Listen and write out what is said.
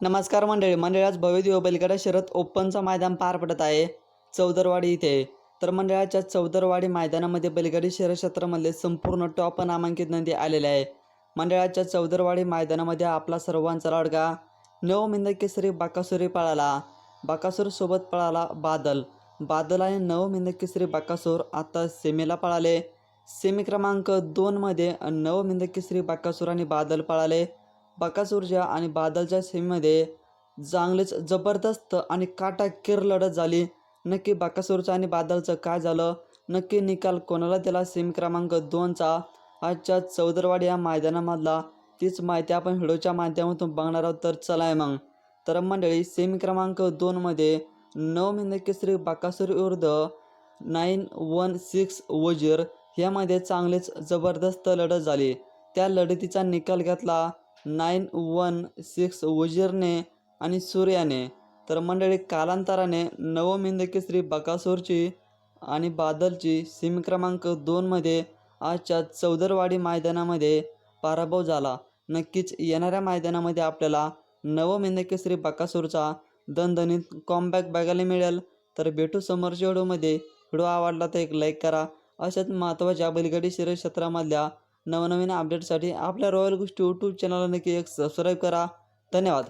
नमस्कार मंडळी मंडळी आज भव्यदिव्य बैलगाडा ओपनचं मैदान पार पडत आहे चौदरवाडी इथे. तर मंडळाच्या चौदरवाडी मैदानामध्ये बैलगाडी शर्यत क्षेत्रामधले संपूर्ण टॉप नामांकित नंदी आलेले आहे. मंडळाच्या चौदरवाडी मैदानामध्ये आपला सर्वांचा लाडका नवमिंद केसरी बाकासुरी पळाला. बाकासूरसोबत पळाला बादल. बादल आणि नवमिंद केसरी बाकासूर आता सेमीला पळाले. सेमी क्रमांक दोनमध्ये नवमिंद केसरी बाकासूर आणि बादल पळाले. बकासूरच्या आणि बादलच्या सेमीमध्ये चांगलीच जबरदस्त आणि काटाकीर लढत झाली. नक्की बकासूरचं आणि बादलचं काय झालं? नक्की निकाल कोणाला दिला? सेमी क्रमांक दोनचा. आजच्या चौदरवाडी या मैदानामधला तीच माहिती आपण व्हिडिओच्या माध्यमातून बघणार आहोत. तर चला आहे मग. तर मंडळी सेमी क्रमांक दोनमध्ये नऊ मिंद केसरी बाकासूर विरुद्ध नाईन वन सिक्स वजीर ह्यामध्ये चांगलीच जबरदस्त लढत झाली. त्या लढतीचा निकाल घेतला. नाईन वन सिक्स वजीरने आणि सूर्याने. तर मंडळी कालांतराने नवमिंद केसरी बकासूरची आणि बादलची सिमी क्रमांक दोनमध्ये आजच्या चौदरवाडी मैदानामध्ये पराभव झाला. नक्कीच येणाऱ्या मैदानामध्ये आपल्याला नवमिंद केसरी बकासूरचा दणदणीत कॉमबॅक बघायला मिळेल. तर भेटू समोरच्या व्हिडिओमध्ये. व्हिडिओ आवडला तर एक लाईक करा. अशाच महत्त्वाच्या बैलगाडी शरीर क्षेत्रामधल्या नवनवीन अपडेटसाठी आपल्या रॉयल गोष्टी यूट्यूब चॅनलला नक्की एक सबस्क्राईब करा. धन्यवाद.